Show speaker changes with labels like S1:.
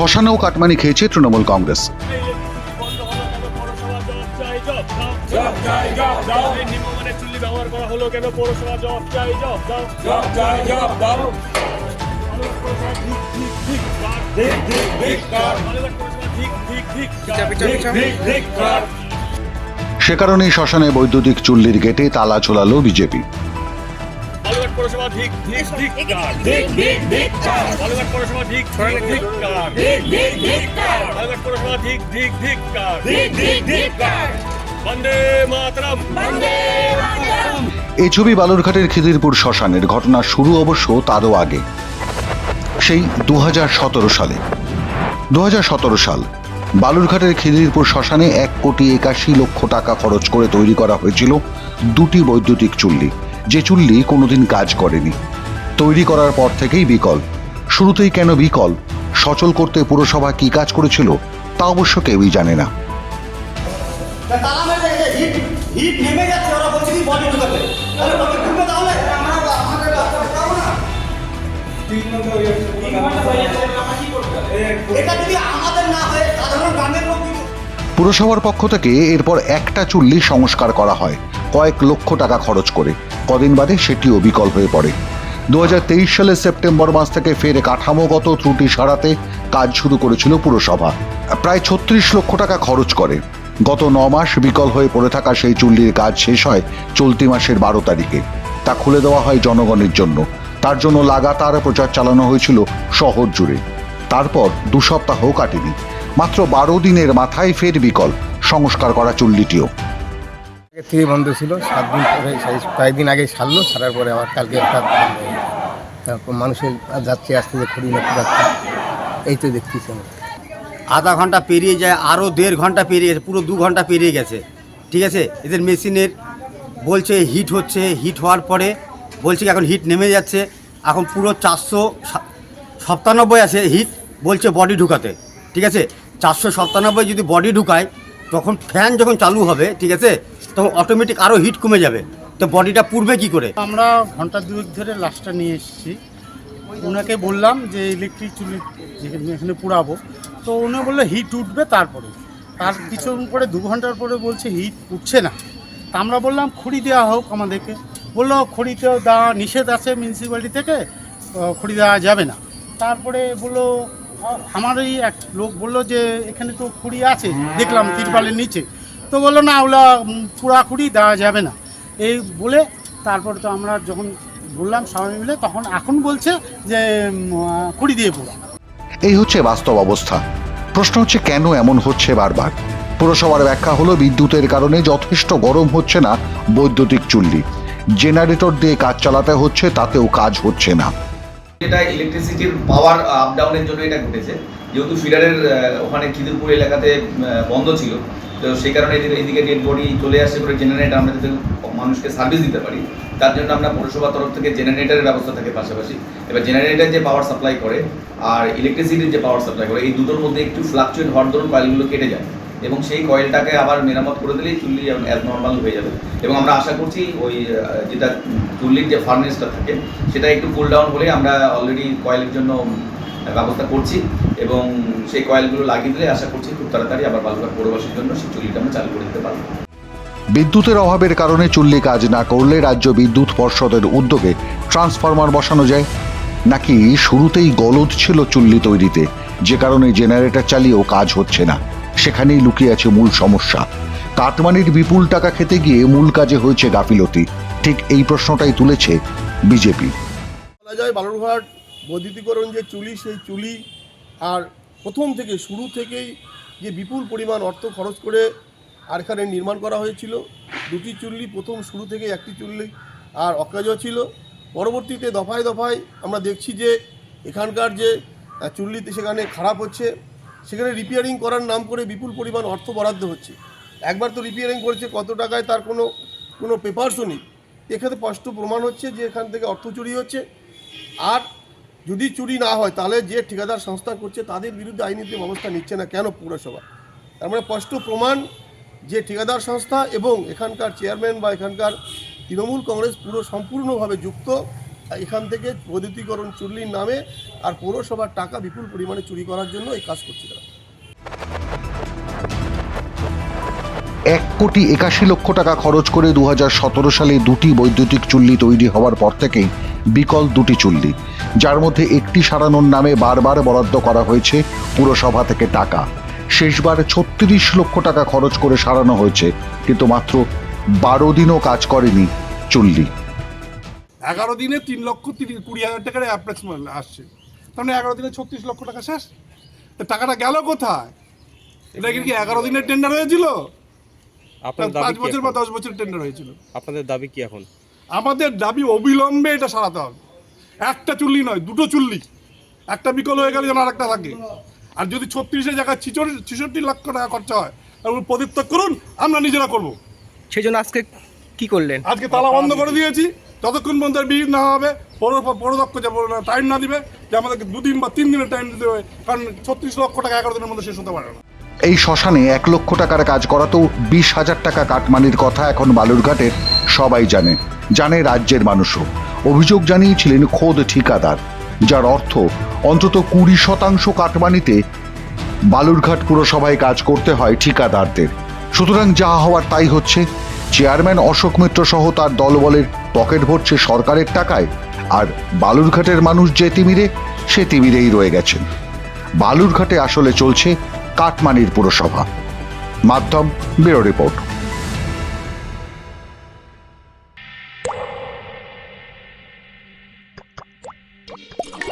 S1: শ্মশানেও cut money খেয়েছে তৃণমূল কংগ্রেস।
S2: চুল্লি
S1: সে কারণেই শ্মশানে বৈদ্যুতিক চুল্লির গেটে তালা ঝোলালো বিজেপি।
S2: পৌরসভা ঠিক ঠিক ঠিক কার ঠিক ঠিক ঠিক কার বালুরঘাট পৌরসভা ঠিক ঠিক ঠিক কার ঠিক ঠিক ঠিক কার বালুরঘাট পৌরসভা ঠিক ঠিক ঠিক কার ঠিক ঠিক ঠিক কার বন্দে মাতরম। বন্দে মাতরম।
S1: এই ছবি বালুরঘাটের খিদিরপুর শ্মশানের। ঘটনা শুরু অবশ্য তারও আগে। সেই দু হাজার সতেরো সালে। দু হাজার সতেরো সাল বালুরঘাটের খিদিরপুর শ্মশানে এক কোটি একাশি লক্ষ টাকা খরচ করে তৈরি করা হয়েছিল দুটি বৈদ্যুতিক চুল্লি। যে চুল্লি কোনোদিন কাজ করেনি। তৈরি করার পর থেকেই বিকল। শুরুতেই কেন বিকল? সচল করতে পুরসভা কি কাজ করেছিল তা অবশ্য কেউই জানে না। পুরসভার পক্ষ থেকে এরপর একটা চুল্লি সংস্কার করা হয় কয়েক লক্ষ টাকা খরচ করে। কদিন বাদে সেটিও বিকল হয়ে পড়ে। দু সালের সেপ্টেম্বর মাস থেকে ফের কাঠামোগত ত্রুটি সারাতে কাজ শুরু করেছিল পুরসভা। প্রায় ছত্রিশ লক্ষ টাকা খরচ করে। গত ন মাস বিকল হয়ে পড়ে থাকা সেই চুল্লির কাজ শেষ হয় চলতি মাসের বারো তারিখে। তা খুলে দেওয়া হয় জনগণের জন্য। তার জন্য লাগাতার প্রচার চালানো হয়েছিল শহর জুড়ে। তারপর দু সপ্তাহ কাটেনি। মাত্র বারো দিনের মাথায় ফের বিকল। সংস্কার করা চুল্লিটিও।
S3: আগে থেকে বন্ধ ছিল, সাত দিন পরে কয়েকদিন আগে সারলো সারার পরে আবার কালকে একটা। তারপর মানুষের যাচ্ছে আসতে যে খড়ি না যাচ্ছে এই তো দেখতেছি
S4: আধা ঘণ্টা পেরিয়ে যায় আরও দেড় ঘণ্টা পেরিয়ে গেছে, পুরো দু ঘণ্টা পেরিয়ে গেছে। ঠিক আছে? এদের মেশিনের বলছে হিট হচ্ছে, হিট হওয়ার পরে বলছে এখন হিট নেমে যাচ্ছে। এখন পুরো চারশো সপ্তানব্বই আছে হিট বলছে বডি ঢুকাতে। ঠিক আছে? চারশো সপ্তানব্বই যদি বডি ঢুকায়, তখন ফ্যান যখন চালু হবে, ঠিক আছে? তখন অটোমেটিক আরও হিট কমে যাবে। তো বডিটা পুড়বে কি করে?
S5: আমরা ঘণ্টা দুয়েক ধরে লাশটা নিয়ে এসেছি। ওনাকে বললাম যে, ইলেকট্রিক চুলি এখানে পুরাবো তো উনি বলল হিট উঠবে তারপরে। তার কিছুক্ষণ পরে দু ঘণ্টার পরে বলছে হিট উঠছে না। তা আমরা বললাম, খড়ি দেওয়া হোক আমাদেরকে। বলল খড়িতেও দেওয়া নিষেধ আছে মিউনিসিপ্যালিটি থেকে খড়ি দেওয়া যাবে না। তারপরে বলল আমারই এক লোক বলল যে, এখানে তো খুঁড়ি আছে। দেখলাম তিরপালের নিচে। তো বলল না ওগুলো উম, দেওয়া যাবে না। এই বলে তারপর তো আমরা যখন বললাম সবাই মিলে তখন এখন বলছে যে কুড়ি দিয়ে পুরো
S1: এই হচ্ছে বাস্তব অবস্থা। প্রশ্ন হচ্ছে কেন এমন হচ্ছে বারবার? পুরসভার ব্যাখ্যা হলো বিদ্যুতের কারণে যথেষ্ট গরম হচ্ছে না বৈদ্যুতিক চুল্লি। জেনারেটর দিয়ে কাজ চালাতে হচ্ছে তাতেও কাজ হচ্ছে না।
S6: এটা ইলেকট্রিসিটির পাওয়ার আপ ডাউনের জন্য এটা ঘটেছে। যেহেতু ফিডারের ওখানে খিদিরপুর এলাকাতে বন্ধ ছিল তো সেই কারণে এদিকে এদিকে ডেড বডি চলে আসে করে জেনারেটর আমরা যাতে মানুষকে সার্ভিস দিতে পারি, তার জন্য আমরা পৌরসভার তরফ থেকে জেনারেটরের ব্যবস্থা থাকে পাশাপাশি। এবার জেনারেটর যে পাওয়ার সাপ্লাই করে আর ইলেকট্রিসিটির যে পাওয়ার সাপ্লাই করে, এই দুটোর মধ্যে একটু ফ্লাকচুয়েট হওয়ার দরুন কয়েলগুলো কেটে যায় এবং সেই কয়েলটাকে আবার মেরামত করে দিলেই চুল্লি অ্যাজ নর্মাল হয়ে যাবে। এবং আমরা আশা করছি ওই যেটা চুল্লির যে ফার্নেসটা থাকে, সেটা একটু কুল ডাউন হলে আমরা অলরেডি কয়েলের জন্য ব্যবস্থা করছি। এবং সেই কয়েলগুলো লাগিয়ে দিলে আশা করছি খুব তাড়াতাড়ি আবার বালুঘাট পৌরবাসীর জন্য সেই চুল্লিটা আমরা চালু করে দিতে পারব।
S1: বিদ্যুতের অভাবের কারণে চুল্লি কাজ না করলে রাজ্য বিদ্যুৎ পর্ষদের উদ্যোগে ট্রান্সফরমার বসানো যায়। নাকি শুরুতেই গলদ ছিল চুল্লি তৈরিতে যে কারণে জেনারেটর চালিয়েও কাজ হচ্ছে না। সেখানেই লুকিয়ে আছে মূল সমস্যা। কাটমানির বিপুল টাকা খেতে গিয়ে মূল কাজে হয়েছে গাফিলতি। ঠিক এই প্রশ্নটাই তুলেছে বিজেপি।
S7: বলা যায় বালুরঘাট বৈদ্যুতিকরণ যে চুলি সেই চুলি আর প্রথম থেকে শুরু থেকেই যে বিপুল পরিমাণ অর্থ খরচ করে আর এখানে নির্মাণ করা হয়েছিল, দুটি চুল্লি প্রথম শুরু থেকে একটি চুল্লি আর অকাজ ছিল। পরবর্তীতে দফায় দফায় আমরা দেখছি যে এখানকার যে চুল্লিতে সেখানে খারাপ হচ্ছে, সেখানে রিপেয়ারিং করার নাম করে বিপুল পরিমাণ অর্থ বরাদ্দ হচ্ছে। একবার তো রিপেয়ারিং করেছে, কত টাকায় তার কোনো কোনো পেপারসও নেই। এখানে স্পষ্ট প্রমাণ হচ্ছে যে এখান থেকে অর্থ চুরি হচ্ছে। আর যদি চুরি না হয়, তাহলে যে ঠিকাদার সংস্থা করছে, তাদের বিরুদ্ধে আইনীতি ব্যবস্থা নিচ্ছে না। কেন পৌরসভা? তার মানে স্পষ্ট প্রমাণ, যে ঠিকাদার সংস্থা এবং এখানকার চেয়ারম্যান বা এখানকার তৃণমূল কংগ্রেস পুরো সম্পূর্ণভাবে যুক্ত, এখান থেকে বৈদ্যুতিকরণ চুল্লির নামে আর পৌরসভার টাকা বিপুল পরিমাণে চুরি করার জন্য এই কাজ করছে তারা।
S1: এক কোটি একাশি লক্ষ টাকা খরচ করে দু হাজার সতেরো সালে দুটি বৈদ্যুতিক চুল্লি তৈরি হওয়ার পর থেকেই বিকল দুটি চুল্লি যার মধ্যে একটি সারানোর নামে বারবার বরাদ্দ করা হয়েছে পুরসভা থেকে টাকা। শেষবার ছত্রিশ লক্ষ টাকা খরচ করে সারানো হয়েছে কিন্তু মাত্র বারো দিনও কাজ করেনি চুল্লি।
S8: এগারো দিনে তিন লক্ষ তিরিশ কুড়ি হাজার টাকার অ্যাপ্রেক্স আসছে। তাহলে এগারো দিনে ছত্রিশ লক্ষ টাকা শেষ? তো টাকাটা গেল কোথায়? এটা কি কি এগারো দিনের টেন্ডার হয়েছিল?
S9: আপনার
S8: পাঁচ বছর বা দশ বছর টেন্ডার হয়েছিল।
S9: আপনাদের দাবি কি এখন?
S8: আমাদের দাবি অবিলম্বে এটা সারাতে হবে। একটা চুল্লি নয় দুটো চুল্লি। একটা বিকল হয়ে গেলে যেন আরেকটা থাকে। আর যদি ছত্রিশের জায়গায় ছিচল্লিশ ছেষট্টি লক্ষ টাকা খরচা হয় তাহলে পদত্যাগ করুন আমরা নিজেরা করব।
S9: সেই জন্য আজকে কি করলেন?
S8: আজকে তালা বন্ধ করে দিয়েছি। যতক্ষণ পর্যন্ত বিল না হবে পৌর পৌরদক্ষ যে টাইম না দিবে যে আমাদেরকে দুদিন বা তিন দিনের টাইম দিতে হবে কারণ ছত্রিশ লক্ষ টাকা এগারো দিনের মধ্যে শেষ হতে পারে না।
S1: এই শ্মশানে এক লক্ষ টাকার কাজ করাতেও বিশ হাজার টাকা কাটমানির কথা এখন বালুরঘাটের সবাই জানে জানে রাজ্যের মানুষও। অভিযোগ জানিয়েছিলেন খোদ ঠিকাদার, যার অর্থ অন্তত কুড়ি শতাংশ কাটমানিতে বালুরঘাট পুরসভায় কাজ করতে হয় ঠিকাদারদের। সুতরাং যা হওয়ার তাই হচ্ছে। চেয়ারম্যান অশোক মিত্র সহ তার দলবলের পকেট ভরছে সরকারের টাকায়, আর বালুরঘাটের মানুষ যে তিমিরে, সে তিমিরেই রয়ে গেছেন। বালুরঘাটে আসলে চলছে কাটমানির পুরসভা। মাধ্যম, ব্যুরো রিপোর্ট। Thank you.